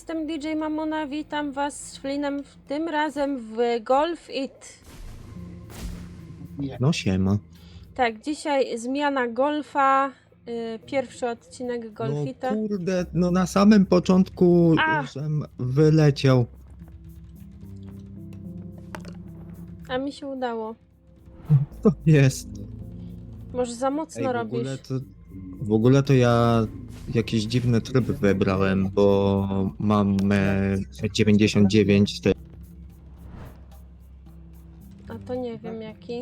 Jestem DJ Mamona, witam was z Flinem, tym razem w Golf It. No siema. Tak, dzisiaj zmiana golfa, y, pierwszy odcinek Golf No Ita. kurde, no na samym początku A. żem wyleciał. A mi się udało. To jest. Może za mocno Ej, w robisz. ogóle to, w ogóle to ja jakiś dziwny tryb wybrałem, bo mam e, 99 te, A to nie wiem jaki.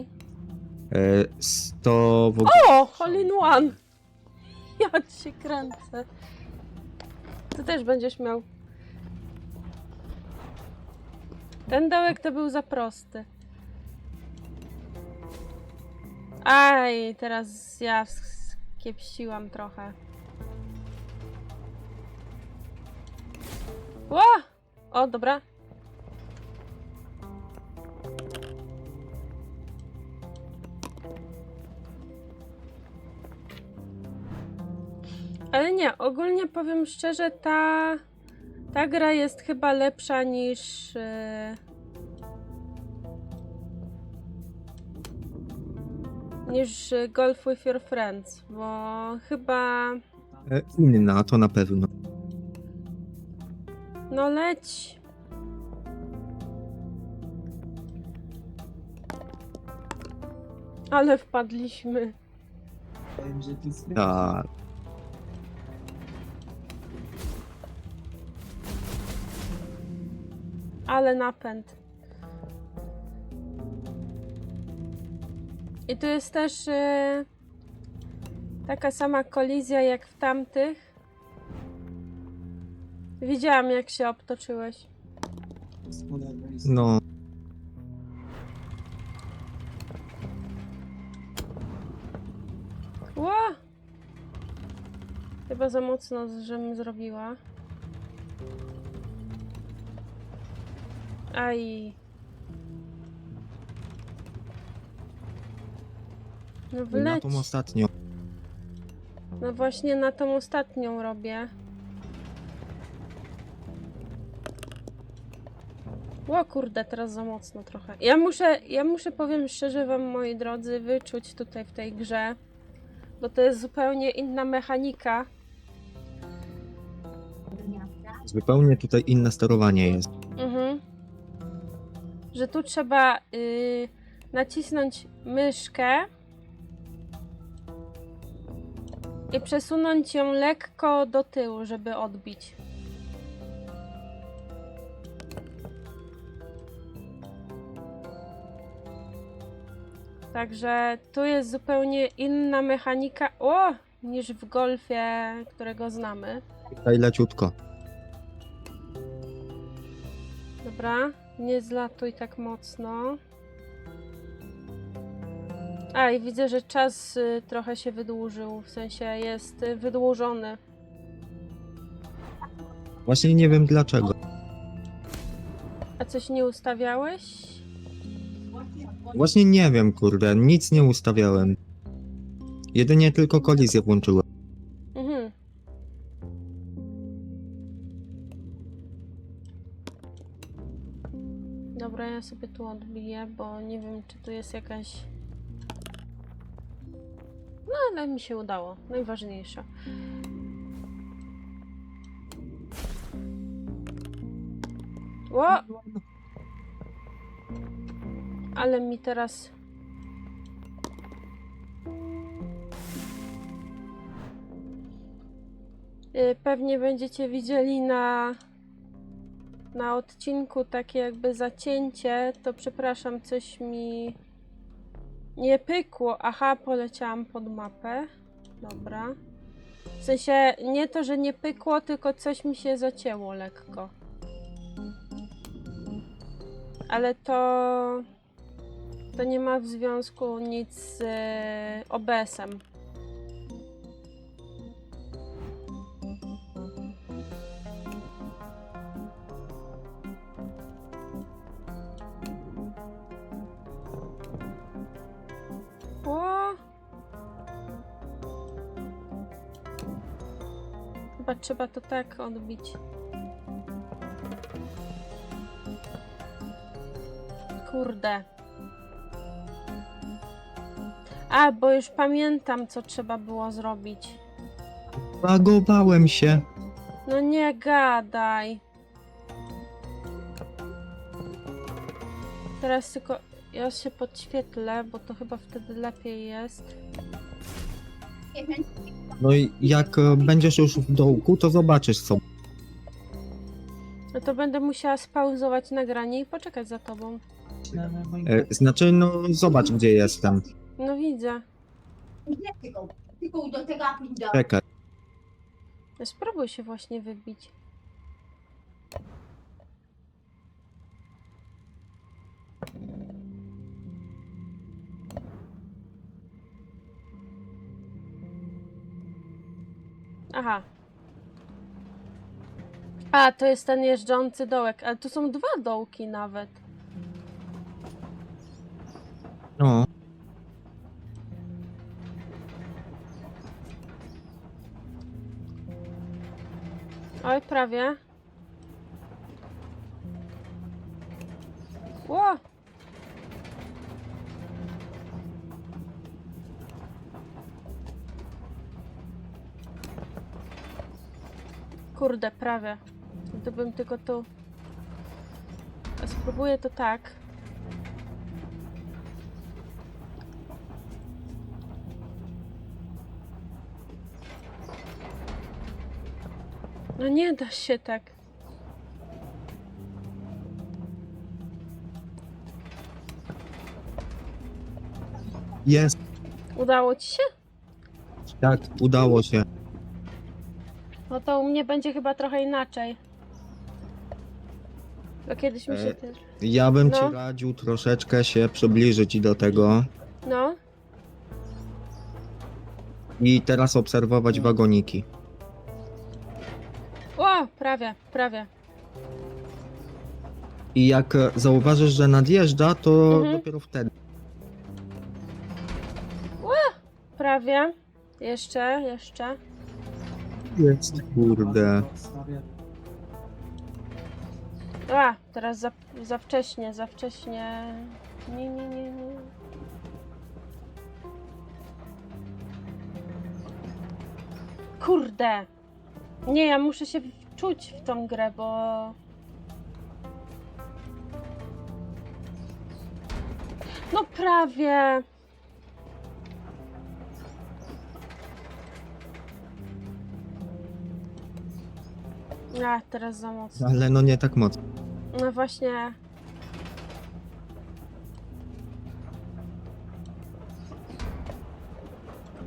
e, 100 w ogóle. O, hole in one! Ja się kręcę. Ty też będziesz miał. Ten dołek to był za prosty. Aj, teraz ja skiepsiłam trochę. Ła! O, dobra. Ale nie, ogólnie powiem szczerze, ta, ta gra jest chyba lepsza niż. e, niż Golf with Your Friends, bo chyba. E, inna, to na pewno. No leć. Ale wpadliśmy. Tak. Ale napęd. I tu jest też e, taka sama kolizja jak w tamtych. Widziałam jak się obtoczyłeś. No. Ła! Chyba za mocno, żebym zrobiła. Aj. No Na tą ostatnią. No właśnie na tą ostatnią robię. O kurde, teraz za mocno trochę. Ja muszę, ja muszę powiem szczerze wam, moi drodzy, wyczuć tutaj w tej grze, bo to jest zupełnie inna mechanika. Zupełnie tutaj inne sterowanie jest. Mhm. Że tu trzeba y, nacisnąć myszkę i przesunąć ją lekko do tyłu, żeby odbić. Także tu jest zupełnie inna mechanika o, niż w golfie, którego znamy. Tutaj leciutko. Dobra, nie zlatuj tak mocno. A i widzę, że czas y, trochę się wydłużył, w sensie jest y, wydłużony. Właśnie nie wiem dlaczego. A coś nie ustawiałeś? Właśnie nie wiem, kurde, nic nie ustawiałem. Jedynie tylko kolizję włączyłem. Mhm. Dobra, ja sobie tu odbiję, bo nie wiem, czy tu jest jakaś. No, ale mi się udało. Najważniejsze. Ło! Ale mi teraz. Y, Pewnie będziecie widzieli na, na odcinku takie jakby zacięcie, to przepraszam, coś mi nie pykło. Aha, poleciałam pod mapę. Dobra. W sensie nie to, że nie pykło, tylko coś mi się zacięło lekko. Ale to to nie ma w związku nic z e, OBS-em. chyba trzeba to tak odbić. Kurde. A, bo już pamiętam, co trzeba było zrobić. Bagowałem się. No nie gadaj. Teraz tylko ja się podświetlę, bo to chyba wtedy lepiej jest. No i jak e, będziesz już w dołku, to zobaczysz co. No to będę musiała spauzować nagranie i poczekać za tobą. E, Znaczy, no zobacz gdzie jestem. No widzę. Tylko, tylko do tego pinda. Czekaj. No Spróbuj się właśnie wybić. Aha. A, to jest ten jeżdżący dołek, ale tu są dwa dołki nawet. No. Prawie. Ło! Kurde, prawie. Gdybym tylko tu... Spróbuję to tak. No nie da się tak. Jest. Udało ci się? Tak, udało się. No to u mnie będzie chyba trochę inaczej. Bo kiedyś mi się E, też... Ja bym No. ci radził troszeczkę się przybliżyć do tego No, i teraz obserwować wagoniki. Prawie, prawie. I jak e, zauważysz, że nadjeżdża, to Mhm. dopiero wtedy. Prawie. Jeszcze, jeszcze. Jest. Kurde. A, teraz za, za wcześnie, za wcześnie. Nie, nie, nie, nie. Kurde. Nie, ja muszę się wczuć w tą grę, bo... No prawie. A, teraz za mocno. Ale no nie tak mocno. No właśnie.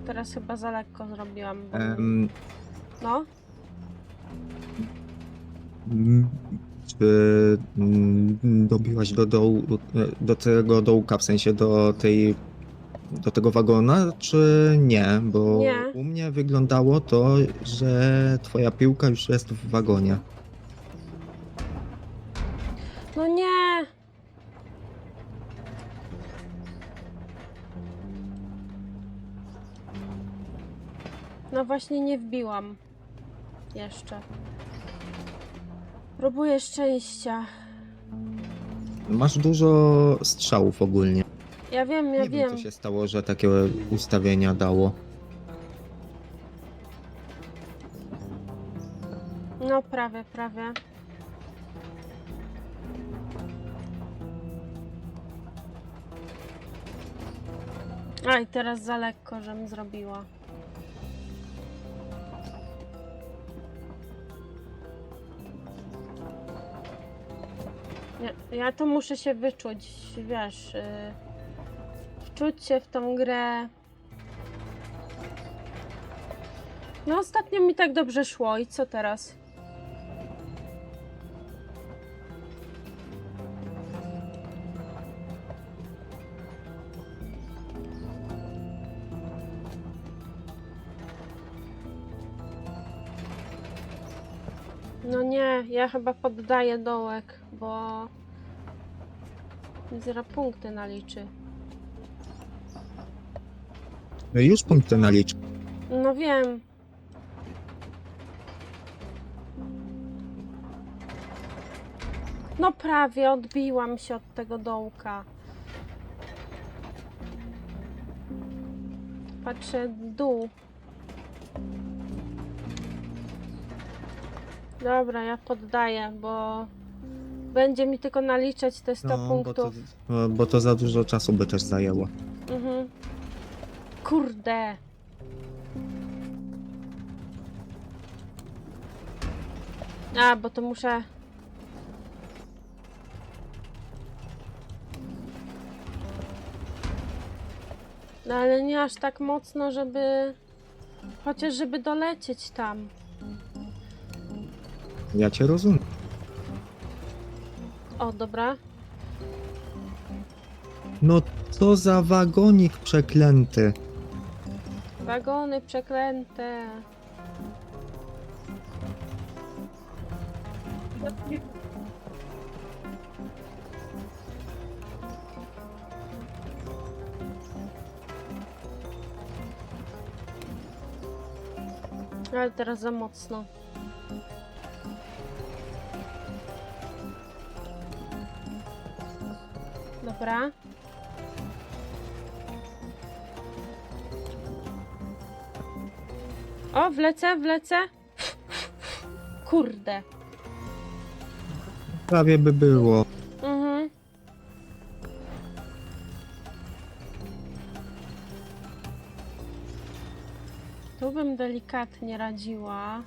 Teraz chyba za lekko zrobiłam. Bo... Em, No, czy mm, dobiłaś do dołu, do tego dołka, w sensie do tej do tego wagona, czy nie? Bo Nie. u mnie wyglądało to, że twoja piłka już jest w wagonie. no nie. No właśnie nie wbiłam. Jeszcze. Próbuję szczęścia. Masz dużo strzałów ogólnie. Ja wiem, ja nie wiem. wiem, co się stało, że takie ustawienia dało. No prawie, prawie. Aj, teraz za lekko, żem zrobiła. Ja, ja to muszę się wyczuć, wiesz, yy, wczuć się w tą grę. No ostatnio mi tak dobrze szło i co teraz? No nie, ja chyba poddaję dołek, bo zero punkty naliczy. No już punkty nalicz. No wiem. No prawie odbiłam się od tego dołka. Patrzę dół. Dobra, ja poddaję, bo będzie mi tylko naliczać te 100 No, bo to, punktów. e, bo to za dużo czasu by też zajęło. Mhm. Kurde. A, bo to muszę. No ale nie aż tak mocno, żeby. Chociaż żeby dolecieć tam. Ja cię rozumiem. O, dobra. No co za wagonik przeklęty. Wagony przeklęte. Ale teraz za mocno. Dobra. O, wlecę, wlecę. Kurde. Prawie by było. Mhm. Tu bym delikatnie radziła.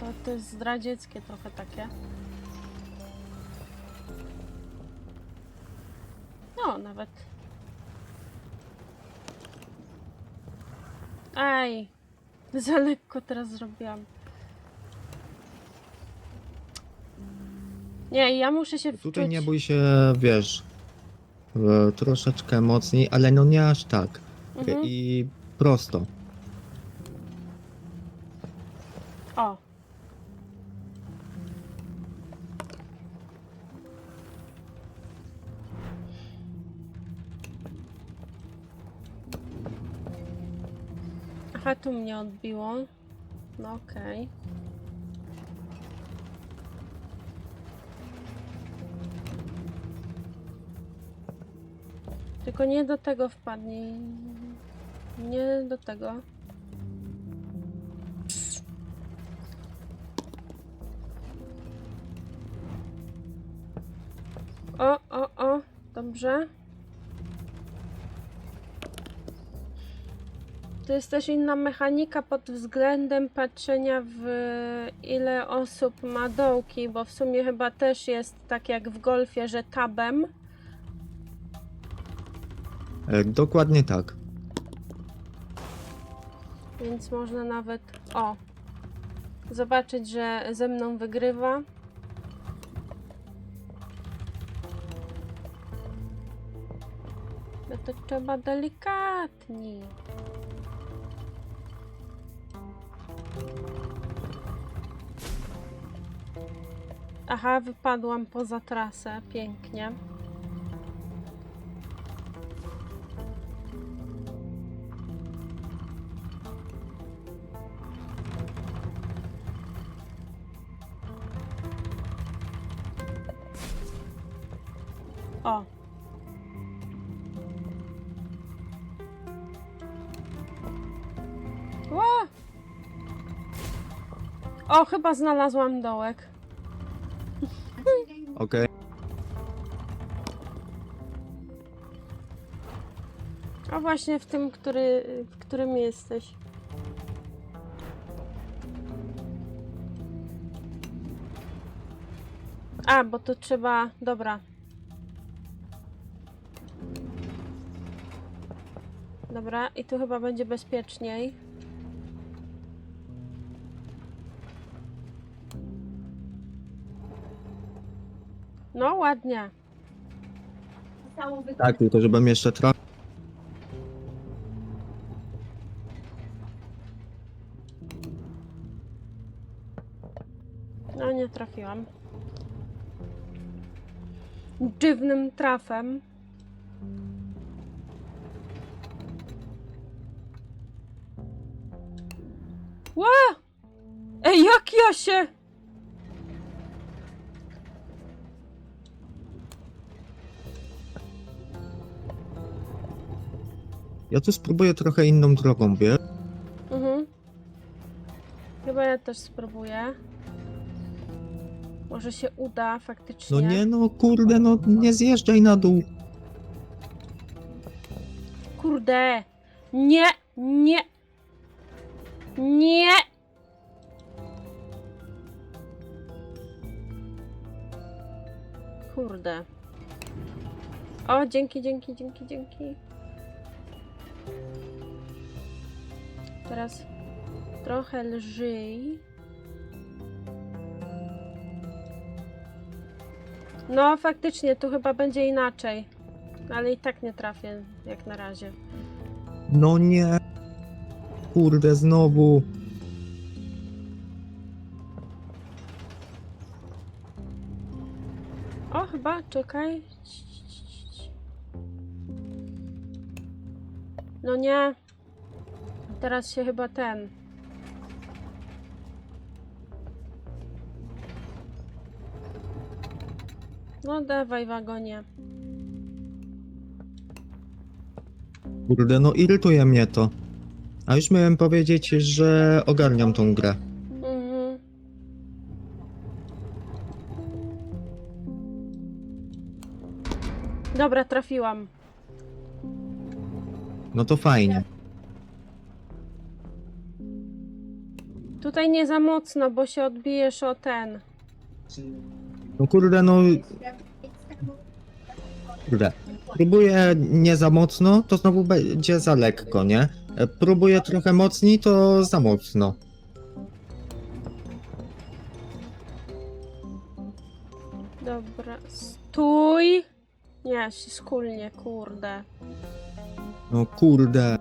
To, to jest zdradzieckie trochę takie. Nawet. Aj, za lekko teraz zrobiłam. Nie, ja muszę się wczuć. Tutaj nie bój się, wiesz, e, troszeczkę mocniej, ale no nie aż tak. Mhm. I prosto. Aha, tu mnie odbiło. No okej. Tylko nie do tego wpadnij. Nie do tego. O, o, o, dobrze. To jest też inna mechanika pod względem patrzenia w ile osób ma dołki, bo w sumie chyba też jest tak jak w golfie, że tabem. E, Dokładnie tak. Więc można nawet, o, zobaczyć, że ze mną wygrywa. No to trzeba delikatniej. Aha, wypadłam poza trasę. Pięknie. O. O, chyba znalazłam dołek. Okej. A właśnie w tym, który, w którym jesteś. A, bo to trzeba. Dobra. Dobra, i tu chyba będzie bezpieczniej. No, ładnie. Zostało wykonane. Tak, tylko żebym jeszcze trafił. No, nie trafiłam. Dziwnym trafem. Ła! Ej, jak ja się... Ja tu spróbuję trochę inną drogą, wiesz? Mhm. Chyba ja też spróbuję. Może się uda faktycznie. No nie no, kurde, no nie zjeżdżaj na dół. Kurde! Nie! Nie! Nie! Kurde. O, dzięki, dzięki, dzięki, dzięki. Teraz trochę lżej. No, faktycznie, tu chyba będzie inaczej. Ale i tak nie trafię, jak na razie. No nie. Kurde, znowu. O, chyba, czekaj. No nie. Teraz się chyba ten. No dawaj wagonie. Kurde, no irytuje mnie to. A już miałem powiedzieć, że ogarniam tą grę. Mhm. Dobra, trafiłam. No to fajnie. Tutaj nie za mocno, bo się odbijesz o ten. No kurde, no kurde. Próbuję nie za mocno, to znowu będzie za lekko, nie? E, Próbuję trochę mocniej, to za mocno. Dobra, stój! Nie, skulnie, kurde. No kurde.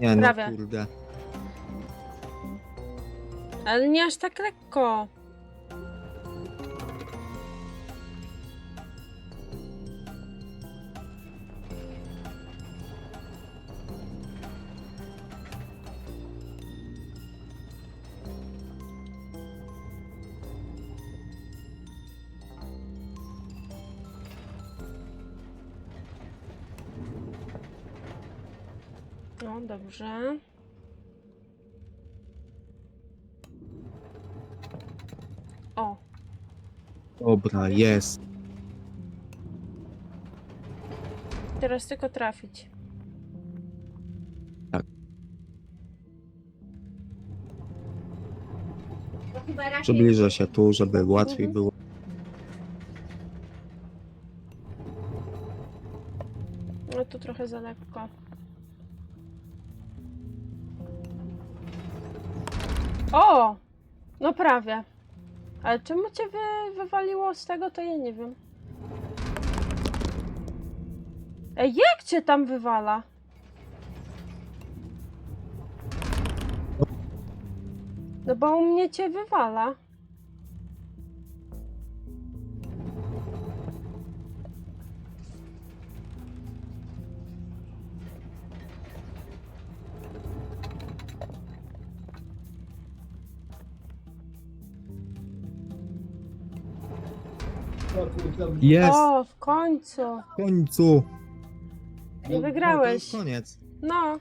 Nie no, Prawie. kurde. Ale nie aż tak lekko. Dobrze. O, Dobra, jest. teraz tylko trafić. Raczej Przybliżę się tu, żeby łatwiej Mhm. było. No tu trochę za lekko. No prawie. Ale czemu cię wy, wywaliło z tego, to ja nie wiem. Ej, jak cię tam wywala? No bo u mnie cię wywala. Jest! O, w końcu. W końcu! Nie No, wygrałeś. No to koniec. No,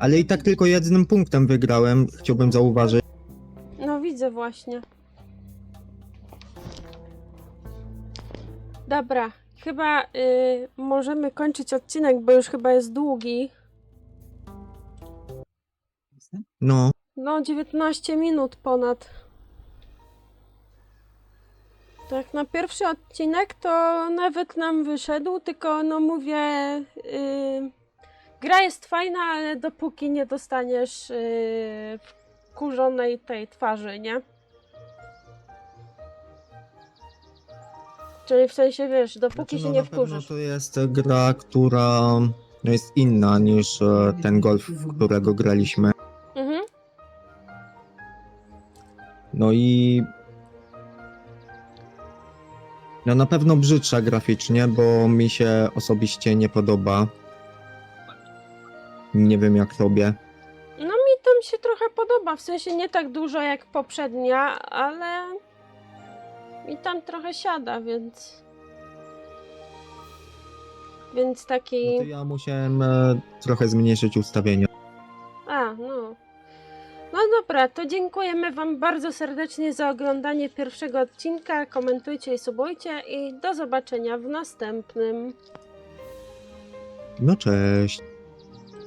Ale i tak tylko jednym punktem wygrałem, chciałbym zauważyć. no widzę właśnie. Dobra, chyba y, możemy kończyć odcinek, bo już chyba jest długi. No, No, 19 minut ponad. Tak, na pierwszy odcinek to nawet nam wyszedł, tylko no mówię, yy, gra jest fajna, ale dopóki nie dostaniesz yy, wkurzonej tej twarzy, nie? Czyli w sensie, wiesz, dopóki Znaczy, się no, nie na pewno wkurzysz. to jest gra, która no jest inna niż e, ten golf, w którego graliśmy. Mhm. No i. No na pewno brzydsza graficznie, bo mi się osobiście nie podoba. Nie wiem jak tobie. No mi tam się trochę podoba, w sensie nie tak dużo jak poprzednia, ale mi tam trochę siada, więc więc taki... No to ja musiałem e, trochę zmniejszyć ustawienia. No dobra, to dziękujemy Wam bardzo serdecznie za oglądanie pierwszego odcinka. Komentujcie i subujcie i do zobaczenia w następnym. No cześć.